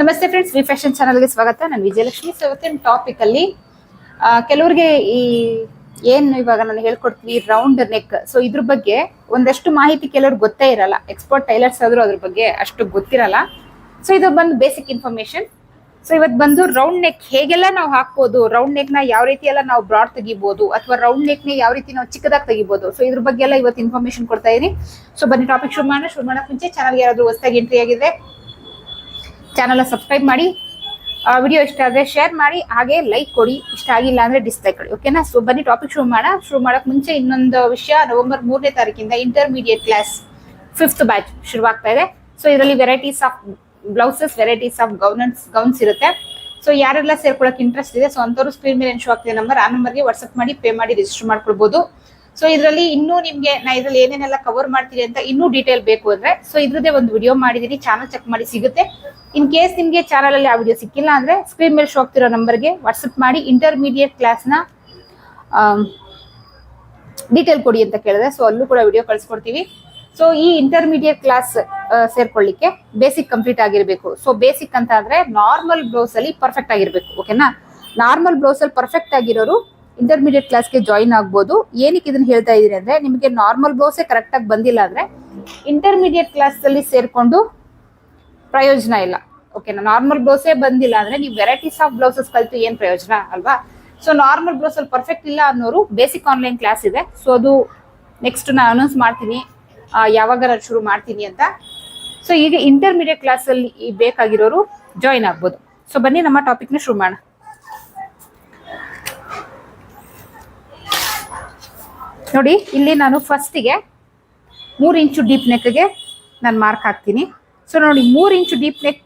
ನಮಸ್ತೆ friends V fashion ಚಾನಲ್ಗೆ ಸ್ವಾಗತ. ನಾನು ವಿಜಯಲಕ್ಷ್ಮಿ. ಸೊ ಟಾಪಿಕ್ ಅಲ್ಲಿ ಕೆಲವರಿಗೆ ಈ ಏನು ಇವಾಗ ನಾನು ಹೇಳ್ಕೊಡ್ತೀನಿ ರೌಂಡ್ ನೆಕ್ ಸೊ ಇದ್ರ ಬಗ್ಗೆ ಒಂದಷ್ಟು ಮಾಹಿತಿ ಕೆಲವ್ರಿಗೆ ಗೊತ್ತೇ ಇರಲ್ಲ. ಎಕ್ಸ್ಪರ್ಟ್ ಟೈಲರ್ಸ್ ಆದ್ರೂ ಅದ್ರ ಬಗ್ಗೆ ಅಷ್ಟು ಗೊತ್ತಿರಲ್ಲ. ಸೊ ಇದು ಬಂದು ಬೇಸಿಕ್ ಇನ್ಫಾರ್ಮೇಶನ್ ಸೊ ಇವತ್ತು ಬಂದು ರೌಂಡ್ ನೆಕ್ ಹೇಗೆಲ್ಲ ನಾವು ಹಾಕ್ಬೋದು ರೌಂಡ್ನ ಯಾವ ರೀತಿ ಎಲ್ಲ ನಾವು ಬ್ರಾಡ್ ತೆಗಿಬೋದು, ಅಥವಾ ರೌಂಡ್ ನೆಕ್ನ ಯಾವ ರೀತಿ ನಾವು ಚಿಕ್ಕದಾಗಿ ತೆಗಿಬೋದು. ಸೊ ಇದ್ರ ಬಗ್ಗೆ ಎಲ್ಲ ಇವತ್ತು ಇನ್ಫಾರ್ಮೇಶನ್ ಕೊಡ್ತಾ ಇದೀನಿ. ಸೊ ಬನ್ನಿ ಟಾಪಿಕ್ ಶುರು ಮಾಡೋಣ. ಶುರು ಮಾಡಕ್ ಮುಂಚೆ ಚಾನಲ್ಗೆ ಯಾರಾದರೂ ಹೊಸದಾಗಿ ಎಂಟ್ರಿ ಆಗಿದೆ ಚಾನಲ್ ಸಬ್ಸ್ಕ್ರೈಬ್ ಮಾಡಿ ವಿಡಿಯೋ ಇಷ್ಟ ಆದರೆ ಶೇರ್ ಮಾಡಿ, ಹಾಗೆ ಲೈಕ್ ಕೊಡಿ. ಇಷ್ಟ ಆಗಿಲ್ಲ ಅಂದರೆ ಡಿಸ್ಲೈಕ್ ಕೊಡಿ ಓಕೆನಾ ಸೊ ಬನ್ನಿ ಟಾಪಿಕ್ ಶುರು ಮಾಡೋಣ. ಶುರು ಮಾಡೋಕೆ ಮುಂಚೆ ಇನ್ನೊಂದು ವಿಷಯ, ನವೆಂಬರ್ ಮೂರನೇ ತಾರೀಕಿಂದ ಇಂಟರ್ಮೀಡಿಯೇಟ್ ಕ್ಲಾಸ್ ಫಿಫ್ತ್ ಬ್ಯಾಚ್ ಶುರುವಾಗ್ತಾ ಇದೆ. ಸೊ ಇದರಲ್ಲಿ varieties of blouses varieties of gowns gowns ಇರುತ್ತೆ. ಸೊ ಯಾರೆಲ್ಲ ಸೇರ್ಕೊಳ್ಳೋಕೆ ಇಂಟ್ರೆಸ್ಟ್ ಇದೆ? ಸೊ ಅಂಥವ್ರು ಸ್ಕ್ರೀನ್ ಮೇಲೆ ಶೋ ಆಗ್ತಿದೆ ನಂಬರ್ ಆ ನಂಬರ್ಗೆ ವಾಟ್ಸಪ್ ಮಾಡಿ ಪೇ ಮಾಡಿ ರಿಜಿಸ್ಟರ್ ಮಾಡ್ಕೊಳ್ಬಹುದು ಸೊ ಇದರಲ್ಲಿ ಇನ್ನೂ ನಿಮ್ಗೆ ನಾ ಇದ್ರಲ್ಲಿ ಏನೇನೆಲ್ಲ ಕವರ್ ಮಾಡ್ತೀರಿ ಅಂತ ಇನ್ನೂ ಡೀಟೇಲ್ ಬೇಕು ಅಂದ್ರೆ ಸೊ ಇದ್ರದೇ ಒಂದು ವಿಡಿಯೋ ಮಾಡಿದೀನಿ ಚಾನಲ್ ಚೆಕ್ ಮಾಡಿ ಸಿಗುತ್ತೆ. ಇನ್ ಕೇಸ್ ನಿಮ್ಗೆ ಚಾನಲ್ ಅಲ್ಲಿ ಆ ವಿಡಿಯೋ ಸಿಕ್ಕಿಲ್ಲ ಅಂದ್ರೆ ಸ್ಕ್ರೀನ್ ಮೇಲೆ ಶೋ ಆಗ್ತಿರೋ ನಂಬರ್ಗೆ ವಾಟ್ಸ್ಆಪ್ ಮಾಡಿ ಇಂಟರ್ಮೀಡಿಯೇಟ್ ಕ್ಲಾಸ್ನ ಡೀಟೇಲ್ ಕೊಡಿ ಅಂತ ಕೇಳಿದ್ರೆ ಸೊ ಅಲ್ಲೂ ಕೂಡ ವಿಡಿಯೋ ಕಳಿಸ್ಕೊಡ್ತೀವಿ. ಸೊ ಈ ಇಂಟರ್ಮೀಡಿಯೇಟ್ ಕ್ಲಾಸ್ ಸೇರ್ಕೊಳ್ಳಿಕ್ಕೆ ಬೇಸಿಕ್ ಕಂಪ್ಲೀಟ್ ಆಗಿರ್ಬೇಕು. ಸೊ ಬೇಸಿಕ್ ಅಂತ ಅಂದ್ರೆ ನಾರ್ಮಲ್ ಬ್ಲೌಸ್ ಅಲ್ಲಿ ಪರ್ಫೆಕ್ಟ್ ಆಗಿರ್ಬೇಕು ಓಕೆನಾ ನಾರ್ಮಲ್ ಬ್ಲೌಸ್ ಅಲ್ಲಿ ಪರ್ಫೆಕ್ಟ್ ಆಗಿರೋರು ಇಂಟರ್ಮೀಡಿಯೇಟ್ ಕ್ಲಾಸ್ಗೆ ಜಾಯಿನ್ ಆಗ್ಬೋದು. ಏನಕ್ಕೆ ಇದನ್ನ ಹೇಳ್ತಾ ಇದ್ದೀರಿ ಅಂದ್ರೆ, ನಿಮಗೆ ನಾರ್ಮಲ್ ಬ್ಲೌಸೇ ಕರೆಕ್ಟಾಗಿ ಬಂದಿಲ್ಲ ಅಂದ್ರೆ ಇಂಟರ್ಮೀಡಿಯೇಟ್ ಕ್ಲಾಸ್ ಅಲ್ಲಿ ಸೇರ್ಕೊಂಡು ಪ್ರಯೋಜನ ಇಲ್ಲ. ಓಕೆನಾ ನಾರ್ಮಲ್ ಬ್ಲೌಸೇ ಬಂದಿಲ್ಲ ಅಂದ್ರೆ ನೀವು ವೆರೈಟೀಸ್ ಆಫ್ ಬ್ಲೌಸಸ್ ಕಲಿತು ಏನು ಪ್ರಯೋಜನ ಅಲ್ವಾ? ಸೊ ನಾರ್ಮಲ್ ಬ್ಲೌಸ್ ಅಲ್ಲಿ ಪರ್ಫೆಕ್ಟ್ ಇಲ್ಲ ಅನ್ನೋರು ಬೇಸಿಕ್ ಆನ್ಲೈನ್ ಕ್ಲಾಸ್ ಇದೆ. ಸೊ ಅದು ನೆಕ್ಸ್ಟ್ ನಾನು ಅನೌನ್ಸ್ ಮಾಡ್ತೀನಿ. ಯಾವಾಗ ಶುರು ಮಾಡ್ತೀನಿ ಅಂತ. ಸೊ ಈಗ ಇಂಟರ್ಮೀಡಿಯೇಟ್ ಕ್ಲಾಸ್ ಅಲ್ಲಿ ಈ ಬೇಕಾಗಿರೋರು ಜಾಯಿನ್ ಆಗ್ಬೋದು. ಸೊ ಬನ್ನಿ, ನಮ್ಮ ಟಾಪಿಕ್ನ ಶುರು ಮಾಡೋಣ. ನೋಡಿ, ಇಲ್ಲಿ ನಾನು ಫಸ್ಟಿಗೆ ಮೂರು ಇಂಚು ಡೀಪ್ ನೆಕ್ಗೆ ನಾನು ಮಾರ್ಕ್ ಹಾಕ್ತೀನಿ. ಸೊ ನೋಡಿ, ಮೂರು ಇಂಚು ಡೀಪ್ ನೆಕ್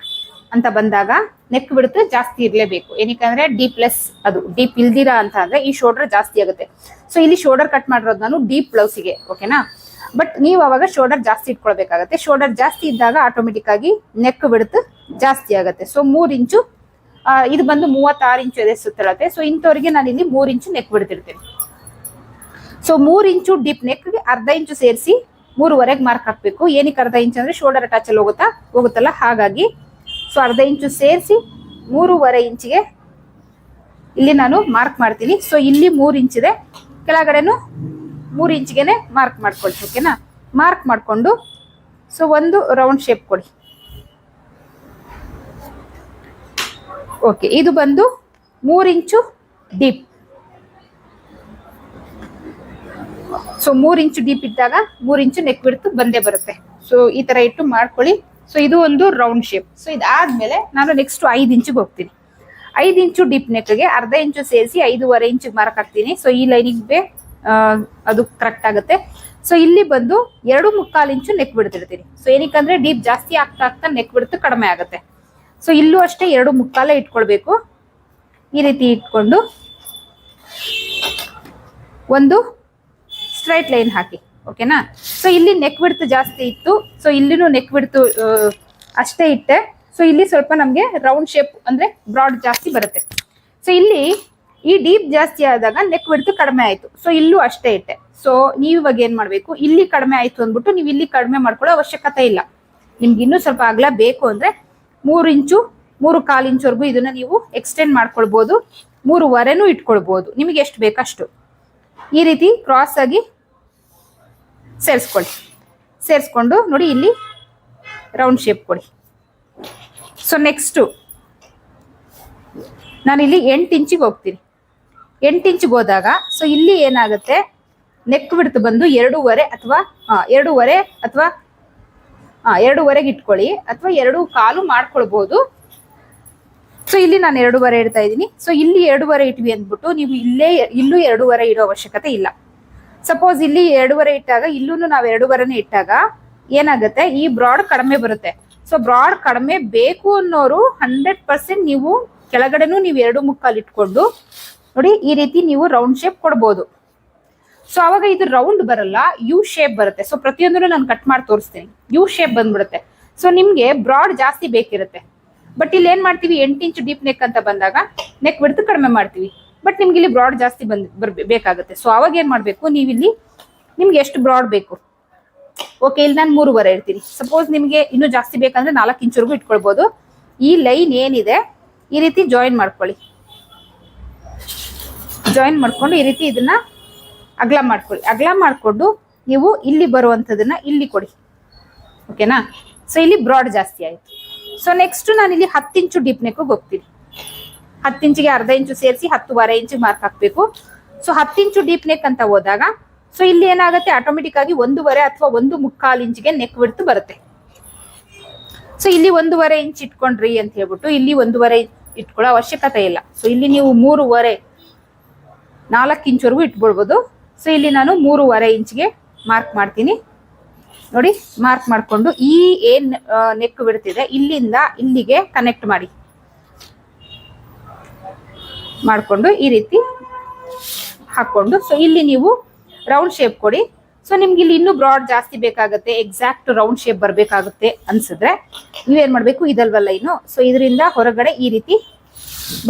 ಅಂತ ಬಂದಾಗ ನೆಕ್ ಬಿಡುತ್ತೆ, ಜಾಸ್ತಿ ಇರಲೇಬೇಕು. ಏನಕ್ಕೆ ಡೀಪ್ ಲೆಸ್ ಅದು. ಡೀಪ್ ಇಲ್ದಿರಾ ಅಂತ ಅಂದ್ರೆ ಈ ಶೋಲ್ಡರ್ ಜಾಸ್ತಿ ಆಗುತ್ತೆ. ಸೊ ಇಲ್ಲಿ ಶೋಲ್ಡರ್ ಕಟ್ ಮಾಡಿರೋದು ನಾನು ಡೀಪ್ ಬ್ಲೌಸಿಗೆ ಓಕೆನಾ ಬಟ್ ನೀವು ಅವಾಗ ಶೋಲ್ಡರ್ ಜಾಸ್ತಿ ಇಟ್ಕೊಳ್ಬೇಕಾಗತ್ತೆ. ಶೋಲ್ಡರ್ ಜಾಸ್ತಿ ಇದ್ದಾಗ ಆಟೋಮೆಟಿಕ್ ಆಗಿ ನೆಕ್ ಬಿಡುತ್ತೆ, ಜಾಸ್ತಿ ಆಗುತ್ತೆ. ಸೊ ಮೂರು ಇಂಚು ಇದು ಬಂದು ಮೂವತ್ತಾರು ಇಂಚು ಎದೆ ಸುತ್ತಳತೆ ಸೊ ಇಂಥವ್ರಿಗೆ ನಾನು ಇಲ್ಲಿ ಮೂರು ಇಂಚು ನೆಕ್ ಬಿಡ್ತಿರ್ತೇನೆ. ಸೊ ಮೂರ್ ಇಂಚು ಡೀಪ್ ನೆಕ್ಗೆ ಅರ್ಧ ಇಂಚು ಸೇರಿಸಿ ಮೂರುವರೆಗೆ ಮಾರ್ಕ್ ಹಾಕ್ಬೇಕು. ಏನಕ್ಕೆ ಅರ್ಧ ಇಂಚು ಅಂದ್ರೆ ಶೋಲ್ಡರ್ ಅಟ್ಯಾಚ್ ಅಲ್ಲಿ ಹೋಗುತ್ತಾ? ಹೋಗುತ್ತಲ್ಲ? ಹಾಗಾಗಿ. ಸೊ ಅರ್ಧ ಇಂಚು ಸೇರಿಸಿ ಮೂರುವರೆ ಇಂಚಿಗೆ ಇಲ್ಲಿ ನಾನು ಮಾರ್ಕ್ ಮಾಡ್ತೀನಿ. ಸೊ ಇಲ್ಲಿ ಮೂರು ಇಂಚಿದೆ ಕೆಳಗಡೆನು ಮೂರು ಇಂಚಿಗೆನೆ ಮಾರ್ಕ್ ಮಾಡ್ಕೊಳ್ಳಿ ಓಕೆನಾ ಮಾರ್ಕ್ ಮಾಡಿಕೊಂಡು ಸೊ ಒಂದು ರೌಂಡ್ ಶೇಪ್ ಕೊಡಿ. ಓಕೆ ಇದು ಬಂದು ಮೂರು ಇಂಚು ಡೀಪ್ ಸೊ ಮೂರ್ ಇಂಚು ಡೀಪ್ ಇದ್ದಾಗ ಮೂರ್ ಇಂಚು ನೆಕ್ ಬಿಡ್ತು ಬಂದೇ ಬರುತ್ತೆ. ಸೊ ಈ ತರ ಇಟ್ಟು ಮಾಡ್ಕೊಳ್ಳಿ. ಸೊ ಇದು ಒಂದು ರೌಂಡ್ ಶೇಪ್ ಸೊ ಇದಾದ್ಮೇಲೆ ನಾನು ನೆಕ್ಸ್ಟ್ ಐದು ಇಂಚಿಗೆ ಹೋಗ್ತೀನಿ. ಐದು ಇಂಚು ಡೀಪ್ ನೆಕ್ಗೆ ಅರ್ಧ ಇಂಚು ಸೇರಿಸಿ ಐದೂವರೆ ಇಂಚಿಗೆ ಮಾರ್ಕ್ ಹಾಕ್ತೀನಿ. ಸೊ ಈ ಲೈನಿಗೆ ಅದು ಕರೆಕ್ಟ್ ಆಗುತ್ತೆ. ಸೊ ಇಲ್ಲಿ ಬಂದು ಎರಡು ಮುಕ್ಕಾಲು ಇಂಚು ನೆಕ್ ಬಿಡ್ತಿರ್ತೀನಿ ಸೊ ಏನಕ್ಕಂದ್ರೆ ಡೀಪ್ ಜಾಸ್ತಿ ಆಗ್ತಾ ಆಗ್ತಾ ನೆಕ್ ಬಿಡ್ತು ಕಡಿಮೆ ಆಗುತ್ತೆ. ಸೊ ಇಲ್ಲೂ ಅಷ್ಟೇ ಎರಡು ಮುಕ್ಕಾಲೇ ಇಟ್ಕೊಳ್ಬೇಕು. ಈ ರೀತಿ ಇಟ್ಕೊಂಡು ಒಂದು ಸ್ಟ್ರೈಟ್ ಲೈನ್ ಹಾಕಿ ಓಕೆನಾ ಸೊ ಇಲ್ಲಿ ನೆಕ್ ಬಿಡ್ತು ಜಾಸ್ತಿ ಇತ್ತು. ಸೊ ಇಲ್ಲಿನೂ ನೆಕ್ ಬಿಡ್ತು ಅಷ್ಟೇ ಇಟ್ಟೆ. ಸೊ ಇಲ್ಲಿ ಸ್ವಲ್ಪ ನಮಗೆ ರೌಂಡ್ ಶೇಪ್ ಅಂದ್ರೆ ಬ್ರಾಡ್ ಜಾಸ್ತಿ ಬರುತ್ತೆ. ಸೊ ಇಲ್ಲಿ ಈ ಡೀಪ್ ಜಾಸ್ತಿ ಆದಾಗ ನೆಕ್ ಬಿಡ್ತು ಕಡಿಮೆ ಆಯಿತು. ಸೊ ಇಲ್ಲೂ ಅಷ್ಟೇ ಇಟ್ಟೆ. ಸೊ ನೀವು ಇವಾಗ ಏನು ಮಾಡಬೇಕು? ಇಲ್ಲಿ ಕಡಿಮೆ ಆಯಿತು ಅಂದ್ಬಿಟ್ಟು ನೀವು ಇಲ್ಲಿ ಕಡಿಮೆ ಮಾಡ್ಕೊಳ್ಳೋ ಅವಶ್ಯಕತೆ ಇಲ್ಲ. ನಿಮ್ಗೆ ಇನ್ನೂ ಸ್ವಲ್ಪ ಅಗಲ ಬೇಕು ಅಂದ್ರೆ ಮೂರು ಇಂಚು, ಮೂರು ಕಾಲು ಇಂಚುವರೆಗೂ ಇದನ್ನ ನೀವು ಎಕ್ಸ್ಟೆಂಡ್ ಮಾಡ್ಕೊಳ್ಬೋದು. ಮೂರುವರೆನೂ ಇಟ್ಕೊಳ್ಬೋದು. ನಿಮಗೆ ಎಷ್ಟು ಬೇಕಷ್ಟು? ಈ ರೀತಿ ಕ್ರಾಸ್ ಆಗಿ ಸೇರಿಸ್ಕೊಳ್ಳಿ. ಸೇರಿಸ್ಕೊಂಡು ನೋಡಿ ಇಲ್ಲಿ ರೌಂಡ್ ಶೇಪ್ ಕೊಡಿ. ಸೊ ನೆಕ್ಸ್ಟು ನಾನಿಲ್ಲಿ ಎಂಟು ಇಂಚಿಗೆ ಹೋಗ್ತೀನಿ. ಎಂಟು ಇಂಚಿಗೆ ಹೋದಾಗ ಸೊ ಇಲ್ಲಿ ಏನಾಗುತ್ತೆ? ನೆಕ್ ಬಿಡ್ತು ಬಂದು ಎರಡೂವರೆ ಅಥವಾ ಎರಡೂವರೆ ಅಥವಾ ಹಾಂ ಎರಡೂವರೆಗೆ ಇಟ್ಕೊಳ್ಳಿ ಅಥವಾ ಎರಡು ಕಾಲು ಮಾಡ್ಕೊಳ್ಬೋದು. ಸೊ ಇಲ್ಲಿ ನಾನು ಎರಡೂವರೆ ಇಡ್ತಾ ಇದ್ದೀನಿ. ಸೊ ಇಲ್ಲಿ ಎರಡೂವರೆ ಇಟ್ವಿ ಅಂದ್ಬಿಟ್ಟು ನೀವು ಇಲ್ಲೇ, ಇಲ್ಲೂ ಎರಡೂವರೆ ಇಡೋ ಅವಶ್ಯಕತೆ ಇಲ್ಲ. ಸಪೋಸ್ ಇಲ್ಲಿ ಎರಡೂವರೆ ಇಟ್ಟಾಗ ಇಲ್ಲೂ ನಾವು ಎರಡೂವರೆನೇ ಇಟ್ಟಾಗ ಏನಾಗುತ್ತೆ? ಈ ಬ್ರಾಡ್ ಕಡಿಮೆ ಬರುತ್ತೆ. ಸೊ ಬ್ರಾಡ್ ಕಡಿಮೆ ಬೇಕು ಅನ್ನೋರು ಹಂಡ್ರೆಡ್ ಪರ್ಸೆಂಟ್ ನೀವು ಕೆಳಗಡೆನೂ ನೀವು ಎರಡು ಮುಕ್ಕಾಲು ಇಟ್ಕೊಂಡು ನೋಡಿ, ಈ ರೀತಿ ನೀವು ರೌಂಡ್ ಶೇಪ್ ಕೊಡ್ಬೋದು. ಸೊ ಅವಾಗ ಇದು ರೌಂಡ್ ಬರಲ್ಲ ಯು ಶೇಪ್ ಬರುತ್ತೆ. ಸೊ ಪ್ರತಿಯೊಂದನ್ನು ನಾನು ಕಟ್ ಮಾಡಿ ತೋರಿಸ್ತೀನಿ. ಯು ಶೇಪ್ ಬಂದ್ಬಿಡುತ್ತೆ. ಸೊ ನಿಮ್ಗೆ ಬ್ರಾಡ್ ಜಾಸ್ತಿ ಬೇಕಿರುತ್ತೆ. ಬಟ್ ಇಲ್ಲಿ ಏನ್ ಮಾಡ್ತೀವಿ? ಎಂಟು ಇಂಚು ಡೀಪ್ ನೆಕ್ ಅಂತ ಬಂದಾಗ ನೆಕ್ ಬಿಡ್ತು ಕಡಿಮೆ ಮಾಡ್ತೀವಿ. ಬಟ್ ನಿಮ್ಗೆ ಇಲ್ಲಿ ಬ್ರಾಡ್ ಜಾಸ್ತಿ ಬಂದ್ ಬೇಕಾಗುತ್ತೆ. ಸೊ ಅವಾಗ ಏನ್ ಮಾಡ್ಬೇಕು? ನೀವು ಇಲ್ಲಿ ನಿಮ್ಗೆ ಎಷ್ಟು ಬ್ರಾಡ್ ಬೇಕು? ಓಕೆ ಇಲ್ಲಿ ನಾನು ಮೂರುವರೆ ಇರ್ತೀನಿ ಸಪೋಸ್ ನಿಮಗೆ ಇನ್ನೂ ಜಾಸ್ತಿ ಬೇಕಂದ್ರೆ ನಾಲ್ಕು ಇಂಚವರೆಗೂ ಇಟ್ಕೊಳ್ಬೋದು. ಈ ಲೈನ್ ಏನಿದೆ, ಈ ರೀತಿ ಜಾಯಿನ್ ಮಾಡ್ಕೊಳ್ಳಿ. ಜಾಯಿನ್ ಮಾಡ್ಕೊಂಡು ಈ ರೀತಿ ಇದನ್ನ ಅಗಲ ಮಾಡ್ಕೊಳ್ಳಿ. ಅಗಲ ಮಾಡಿಕೊಂಡು ನೀವು ಇಲ್ಲಿ ಬರುವಂಥದನ್ನ ಇಲ್ಲಿ ಕೊಡಿ. ಓಕೆನಾ ಸೊ ಇಲ್ಲಿ ಬ್ರಾಡ್ ಜಾಸ್ತಿ ಆಯ್ತು. ಸೊ ನೆಕ್ಸ್ಟ್ ನಾನು ಇಲ್ಲಿ ಹತ್ತು ಇಂಚು ಡೀಪ್ ನೆಕ್ಗೆ ಹೋಗ್ತೀನಿ. ಹತ್ತು ಇಂಚಿಗೆ ಅರ್ಧ ಇಂಚು ಸೇರಿಸಿ ಹತ್ತುವರೆ ಇಂಚು ಮಾರ್ಕ್ ಹಾಕಬೇಕು. ಸೊ ಹತ್ತಿಂಚು ಡೀಪ್ ನೆಕ್ ಅಂತ ಹೋದಾಗ ಸೊ ಇಲ್ಲಿ ಏನಾಗುತ್ತೆ? ಆಟೋಮೆಟಿಕ್ ಆಗಿ ಒಂದೂವರೆ ಅಥವಾ ಒಂದು ಮುಕ್ಕಾಲು ಇಂಚಿಗೆ ನೆಕ್ ಬಿಡ್ತು ಬರುತ್ತೆ. ಸೊ ಇಲ್ಲಿ ಒಂದೂವರೆ ಇಂಚ್ ಇಟ್ಕೊಂಡ್ರಿ ಅಂತ ಹೇಳ್ಬಿಟ್ಟು ಇಲ್ಲಿ ಒಂದೂವರೆ ಇಟ್ಕೊಳ್ಳೋ ಅವಶ್ಯಕತೆ ಇಲ್ಲ. ಸೊ ಇಲ್ಲಿ ನೀವು ಮೂರುವರೆ, ನಾಲ್ಕು ಇಂಚ್ವರೆಗೂ ಇಟ್ಬಿಡ್ಬೋದು ಸೊ ಇಲ್ಲಿ ನಾನು ಮೂರುವರೆ ಇಂಚ್ಗೆ ಮಾರ್ಕ್ ಮಾಡ್ತೀನಿ. ನೋಡಿ ಮಾರ್ಕ್ ಮಾಡಿಕೊಂಡು ಈ ಏನು ನೆಕ್ ಬಿಡ್ತಿದೆ ಇಲ್ಲಿಂದ ಇಲ್ಲಿಗೆ ಕನೆಕ್ಟ್ ಮಾಡಿ. ಮಾಡಿಕೊಂಡು ಈ ರೀತಿ ಹಾಕೊಂಡು. ಸೊ ಇಲ್ಲಿ ನೀವು ರೌಂಡ್ ಶೇಪ್ ಕೊಡಿ. ಸೊ ನಿಮ್ಗೆ ಇಲ್ಲಿ ಇನ್ನೂ ಬ್ರಾಡ್ ಜಾಸ್ತಿ ಬೇಕಾಗುತ್ತೆ ಎಕ್ಸಾಕ್ಟ್ ರೌಂಡ್ ಶೇಪ್ ಬರಬೇಕಾಗುತ್ತೆ ಅನ್ಸಿದ್ರೆ ನೀವೇನ್ ಮಾಡಬೇಕು? ಇದಲ್ವಲ್ಲ ಇನ್ನು ಸೊ ಇದರಿಂದ ಹೊರಗಡೆ ಈ ರೀತಿ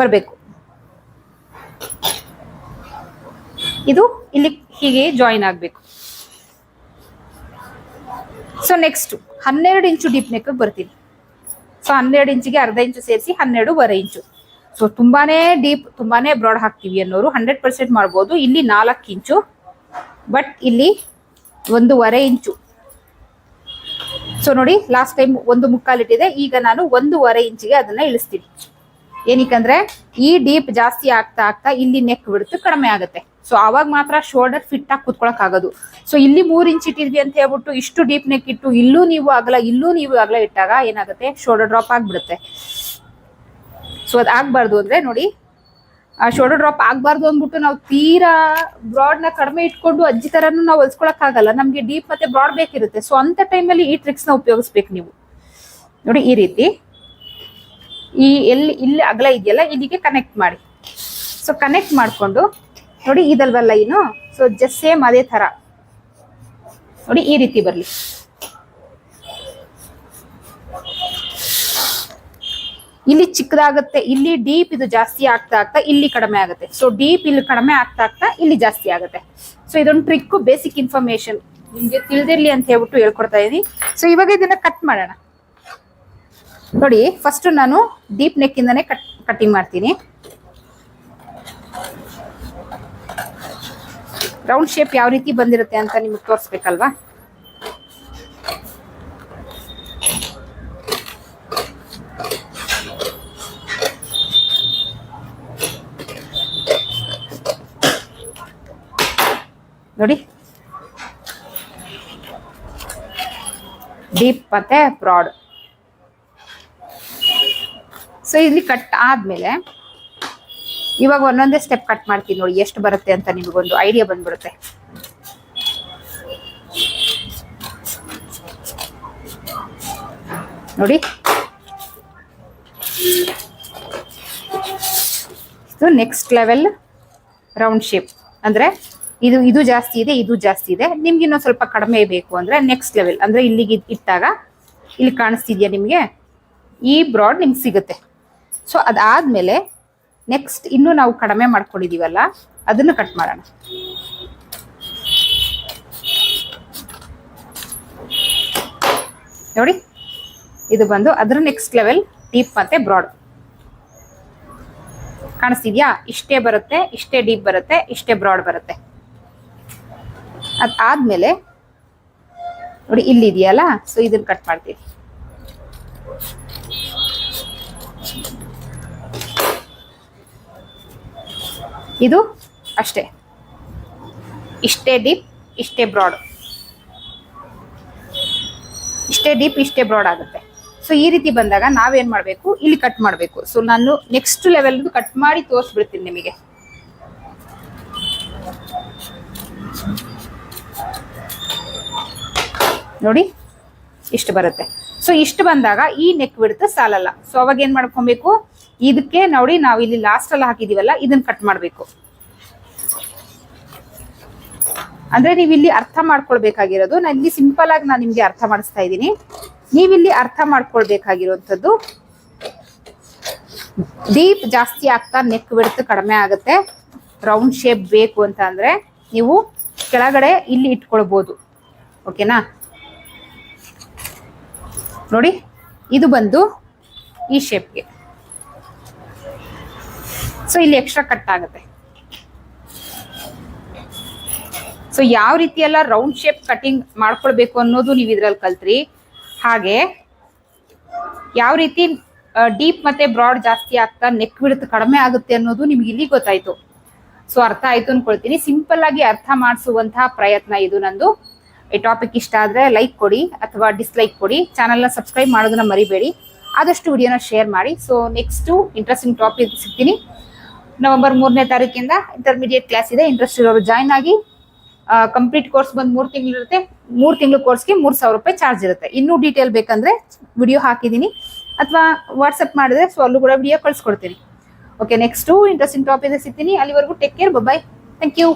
ಬರಬೇಕು. ಇದು ಇಲ್ಲಿ ಹೀಗೆ ಜಾಯಿನ್ ಆಗಬೇಕು. ಸೊ ನೆಕ್ಸ್ಟ್ ಹನ್ನೆರಡು ಇಂಚು ಡೀಪ್ ನೆಕ್ ಬರ್ತೀನಿ. ಸೊ ಹನ್ನೆರಡು ಇಂಚಿಗೆ ಅರ್ಧ ಇಂಚು ಸೇರಿಸಿ ಹನ್ನೆರಡೂವರೆ ಇಂಚು. ಸೊ ತುಂಬಾನೇ ಡೀಪ್ ತುಂಬಾನೇ ಬ್ರಾಡ್ ಹಾಕ್ತೀವಿ ಅನ್ನೋರು ಹಂಡ್ರೆಡ್ ಪರ್ಸೆಂಟ್ ಮಾಡ್ಬೋದು. ಇಲ್ಲಿ ನಾಲ್ಕು ಇಂಚು ಬಟ್ ಇಲ್ಲಿ ಒಂದೂವರೆ ಇಂಚು ಸೊ ನೋಡಿ ಲಾಸ್ಟ್ ಟೈಮ್ ಒಂದು ಮುಕ್ಕಾಲಿಟ್ಟಿದೆ ಈಗ ನಾನು ಒಂದೂವರೆ ಇಂಚಿಗೆ ಅದನ್ನ ಇಳಿಸ್ತೀನಿ. ಏನಕ್ಕಂದ್ರೆ, ಈ ಡೀಪ್ ಜಾಸ್ತಿ ಆಗ್ತಾ ಆಗ್ತಾ ಇಲ್ಲಿ ನೆಕ್ ಬಿಡುತ್ತೆ ಕಡಿಮೆ ಆಗುತ್ತೆ. ಸೊ ಅವಾಗ ಮಾತ್ರ ಶೋಲ್ಡರ್ ಫಿಟ್ ಆಗಿ ಕುತ್ಕೊಳಕ್ ಆಗೋದು. ಸೊ ಇಲ್ಲಿ ಮೂರ್ ಇಂಚ್ ಇಟ್ಟಿದ್ವಿ ಅಂತ ಹೇಳ್ಬಿಟ್ಟು ಇಷ್ಟು ಡೀಪ್ ನೆಕ್ ಇಟ್ಟು ಇಲ್ಲೂ ನೀವು ಅಗಲ, ಇಲ್ಲೂ ನೀವು ಅಗಲ ಇಟ್ಟಾಗ ಏನಾಗುತ್ತೆ? ಶೋಲ್ಡರ್ ಡ್ರಾಪ್ ಆಗ್ಬಿಡುತ್ತೆ. ಸೊ ಅದು ಆಗಬಾರ್ದು ಅಂದ್ರೆ ನೋಡಿ, ಆ ಶೋಲ್ಡರ್ ಡ್ರಾಪ್ ಆಗಬಾರ್ದು ಅಂದ್ಬಿಟ್ಟು ನಾವು ತೀರಾ ಬ್ರಾಡ್ನ ಕಡಿಮೆ ಇಟ್ಕೊಂಡು ಅಜ್ಜಿ ತರನು ನಾವು ಹೊಲ್ಸ್ಕೊಳಕ್ ನಮಗೆ ಡೀಪ್ ಮತ್ತೆ ಬ್ರಾಡ್ ಬೇಕಿರುತ್ತೆ. ಸೊ ಅಂತ ಟೈಮಲ್ಲಿ ಈ ಟ್ರಿಕ್ಸ್ನ ಉಪಯೋಗಿಸ್ಬೇಕು ನೀವು. ನೋಡಿ ಈ ರೀತಿ. ಈ ಎಲ್ಲಿ, ಇಲ್ಲಿ ಅಗಲ ಇದೆಯಲ್ಲ, ಇಲ್ಲಿಗೆ ಕನೆಕ್ಟ್ ಮಾಡಿ. ಸೊ ಕನೆಕ್ಟ್ ಮಾಡಿಕೊಂಡು, ನೋಡಿ ಇದಲ್ವಲ್ಲ ಏನು ಸೊ ಜಸ್ಟ್ ಸೇಮ್ ಅದೇ ತರ ನೋಡಿ ಈ ರೀತಿ ಬರಲಿ. ಇಲ್ಲಿ ಚಿಕ್ಕದಾಗುತ್ತೆ, ಇಲ್ಲಿ ಡೀಪ್ ಇದು ಜಾಸ್ತಿ ಆಗ್ತಾ ಆಗ್ತಾ ಇಲ್ಲಿ ಕಡಿಮೆ ಆಗುತ್ತೆ. ಸೊ ಡೀಪ್ ಇಲ್ಲಿ ಕಡಿಮೆ ಆಗ್ತಾ ಆಗ್ತಾ ಇಲ್ಲಿ ಜಾಸ್ತಿ ಆಗುತ್ತೆ. ಸೊ ಇದೊಂದು ಟ್ರಿಕ್ ಬೇಸಿಕ್ ಇನ್ಫಾರ್ಮೇಶನ್ ನಿಮ್ಗೆ ತಿಳಿದಿರ್ಲಿ ಅಂತ ಹೇಳ್ಬಿಟ್ಟು ಹೇಳ್ಕೊಡ್ತಾ ಇದೀನಿ. ಸೊ ಇವಾಗ ಇದನ್ನ ಕಟ್ ಮಾಡೋಣ. ನೋಡಿ ಫಸ್ಟ್ ನಾನು ಡೀಪ್ ನೆಕ್ ಇಂದಾನೆ ಕಟ್ ಕಟಿಂಗ್ ಮಾಡ್ತೀನಿ. ರೌಂಡ್ ಶೇಪ್ ಯಾವ ರೀತಿ ಬಂದಿರುತ್ತೆ ಅಂತ ನಿಮ್ಗೆ ತೋರಿಸ್ಬೇಕಲ್ವಾ? ನೋಡಿ. ಡೀಪ್ ಮತ್ತೆ ಬ್ರಾಡ್ ಸೊ ಇಲ್ಲಿ ಕಟ್ ಆದ್ಮೇಲೆ ಇವಾಗ ಒಂದೊಂದೇ ಸ್ಟೆಪ್ ಕಟ್ ಮಾಡ್ತೀನಿ ನೋಡಿ, ಎಷ್ಟು ಬರುತ್ತೆ ಅಂತ ನಿಮಗೊಂದು ಐಡಿಯಾ ಬಂದ್ಬಿಡುತ್ತೆ. ನೋಡಿ. ಇದು ನೆಕ್ಸ್ಟ್ ಲೆವೆಲ್ ರೌಂಡ್ ಶೇಪ್ ಅಂದ್ರೆ ಇದು ಇದು ಜಾಸ್ತಿ ಇದೆ, ಇದು ಜಾಸ್ತಿ ಇದೆ. ನಿಮ್ಗೆ ಇನ್ನೊಂದು ಸ್ವಲ್ಪ ಕಡಿಮೆ ಬೇಕು ಅಂದ್ರೆ ನೆಕ್ಸ್ಟ್ ಲೆವೆಲ್ ಅಂದ್ರೆ ಇಲ್ಲಿಗೆ ಇಟ್ಟಾಗ ಇಲ್ಲಿ ಕಾಣಿಸ್ತಿದ್ಯಾ ನಿಮಗೆ? ಈ ಬ್ರಾಡ್ ನಿಮ್ಗೆ ಸಿಗುತ್ತೆ. ಸೊ ಅದಾದ್ಮೇಲೆ ನೆಕ್ಸ್ಟ್ ಇನ್ನು ನಾವು ಕಡಿಮೆ ಮಾಡ್ಕೊಂಡಿದೀವಲ್ಲ, ಅದನ್ನು ಕಟ್ ಮಾಡೋಣ. ನೋಡಿ, ಇದು ಬಂದು ಅದ್ರ ನೆಕ್ಸ್ಟ್ ಲೆವೆಲ್ ಡೀಪ್ ಮತ್ತೆ ಬ್ರಾಡ್ ಕಾಣಿಸ್ತಿದ್ಯಾ? ಇಷ್ಟೇ ಬರುತ್ತೆ, ಇಷ್ಟೇ ಡೀಪ್ ಬರುತ್ತೆ, ಇಷ್ಟೇ ಬ್ರಾಡ್ ಬರುತ್ತೆ. ಅದಾದ್ಮೇಲೆ ನೋಡಿ ಇಲ್ಲಿ ಇದೆಯಲ್ಲ ಸೊ ಇದನ್ನ ಕಟ್ ಮಾಡ್ತೀವಿ. ಇದು ಅಷ್ಟೇ. ಇಷ್ಟೇ ಡೀಪ್ ಇಷ್ಟೇ ಬ್ರಾಡ್ ಇಷ್ಟೇ ಡೀಪ್ ಇಷ್ಟೇ ಬ್ರಾಡ್ ಆಗುತ್ತೆ. ಸೊ ಈ ರೀತಿ ಬಂದಾಗ ನಾವೇನ್ ಮಾಡಬೇಕು? ಇಲ್ಲಿ ಕಟ್ ಮಾಡಬೇಕು. ಸೊ ನಾನು ನೆಕ್ಸ್ಟ್ ಲೆವೆಲ್ ಕಟ್ ಮಾಡಿ ತೋರಿಸ್ಬಿಡ್ತೀನಿ ನಿಮಗೆ. ನೋಡಿ, ಇಷ್ಟು ಬರುತ್ತೆ. ಸೊ ಇಷ್ಟು ಬಂದಾಗ ಈ ನೆಕ್ ಬಿಡುತ್ತೆ ಸಾಲಲ್ಲ. ಸೊ ಅವಾಗ ಏನು ಮಾಡ್ಕೊಬೇಕು? ಇದಕ್ಕೆ ನೋಡಿ, ನಾವು ಇಲ್ಲಿ ಲಾಸ್ಟ್ ಅಲ್ಲಿ ಹಾಕಿದೀವಲ್ಲ ಇದನ್ನ ಕಟ್ ಮಾಡಬೇಕು. ಅಂದ್ರೆ ನೀವು ಇಲ್ಲಿ ಅರ್ಥ ಮಾಡ್ಕೊಳ್ಬೇಕಾಗಿರೋದು. ನಾನು ಇಲ್ಲಿ ಸಿಂಪಲ್ ಆಗಿ ನಾನು ನಿಮಗೆ ಅರ್ಥ ಮಾಡಿಸ್ತಾ ಇದ್ದೀನಿ. ನೀವಿಲ್ಲಿ ಅರ್ಥ ಮಾಡ್ಕೊಳ್ಬೇಕಾಗಿರುವಂಥದ್ದು ಡೀಪ್ ಜಾಸ್ತಿ ಆಗ್ತಾ ನೆಕ್ ಬಿಡ್ತು ಕಡಿಮೆ ಆಗುತ್ತೆ. ರೌಂಡ್ ಶೇಪ್ ಬೇಕು ಅಂತ ಅಂದ್ರೆ ನೀವು ಕೆಳಗಡೆ ಇಲ್ಲಿ ಇಟ್ಕೊಳ್ಬೋದು. ಓಕೆನಾ ನೋಡಿ, ಇದು ಬಂದು ಈ ಶೇಪ್ಗೆ ಸೊ ಇಲ್ಲಿ ಎಕ್ಸ್ಟ್ರಾ ಕಟ್ ಆಗುತ್ತೆ. ಸೊ ಯಾವ ರೀತಿ ಎಲ್ಲ ರೌಂಡ್ ಶೇಪ್ ಕಟಿಂಗ್ ಮಾಡ್ಕೊಳ್ಬೇಕು ಅನ್ನೋದು ನೀವು ಇದ್ರಲ್ಲಿ ಕಲ್ತ್ರಿ. ಹಾಗೆ, ಯಾವ ರೀತಿ ಡೀಪ್ ಮತ್ತೆ ಬ್ರಾಡ್ ಜಾಸ್ತಿ ಆಗ್ತಾ ನೆಕ್ ಬಿಡುತ್ತೆ ಕಡಿಮೆ ಆಗುತ್ತೆ ಅನ್ನೋದು ನಿಮ್ಗೆ ಇಲ್ಲಿ ಗೊತ್ತಾಯ್ತು. ಸೊ ಅರ್ಥ ಆಯ್ತು ಅನ್ಕೊಳ್ತೀನಿ. ಸಿಂಪಲ್ ಆಗಿ ಅರ್ಥ ಮಾಡಿಸುವಂತಹ ಪ್ರಯತ್ನ ಇದು ನಂದು. ಈ ಟಾಪಿಕ್ ಇಷ್ಟ ಆದರೆ ಲೈಕ್ ಕೊಡಿ ಅಥವಾ ಡಿಸ್ಲೈಕ್ ಕೊಡಿ. ಚಾನಲ್ನ ಸಬ್ಸ್ಕ್ರೈಬ್ ಮಾಡೋದನ್ನ ಮರಿಬೇಡಿ. ಆದಷ್ಟು ವಿಡಿಯೋನ ಶೇರ್ ಮಾಡಿ. ಸೊ ನೆಕ್ಸ್ಟು ಇಂಟ್ರೆಸ್ಟಿಂಗ್ ಟಾಪಿಕ್ ಸಿಗ್ತೀನಿ. ನವೆಂಬರ್ ಮೂರನೇ ತಾರೀಕಿಂದ ಇಂಟರ್ಮೀಡಿಯೇಟ್ ಕ್ಲಾಸ್ ಇದೆ. ಇಂಟ್ರೆಸ್ಟ್ ಇರೋರು ಜಾಯ್ನ್ ಆಗಿ ಕಂಪ್ಲೀಟ್ ಕೋರ್ಸ್ ಬಂದು ಮೂರು ತಿಂಗಳು ಇರುತ್ತೆ. ಮೂರು ತಿಂಗಳು ಕೋರ್ಸ್ಗೆ ಮೂರು ಸಾವಿರ ರೂಪಾಯಿ ಚಾರ್ಜ್ ಇರುತ್ತೆ. ಇನ್ನೂ ಡೀಟೇಲ್ ಬೇಕಂದ್ರೆ ವಿಡಿಯೋ ಹಾಕಿದ್ದೀನಿ. ಅಥವಾ ವಾಟ್ಸಪ್ ಮಾಡಿದ್ರೆ ಸೊ ಅಲ್ಲೂ ಕೂಡ ವಿಡಿಯೋ ಕಳ್ಸ್ಕೊಡ್ತೀನಿ. ಓಕೆ ನೆಕ್ಸ್ಟು ಇಂಟ್ರೆಸ್ಟಿಂಗ್ ಟಾಪಿಕ್ ಸಿಗ್ತೀನಿ. ಅಲ್ಲಿವರೆಗೂ take care bye thank you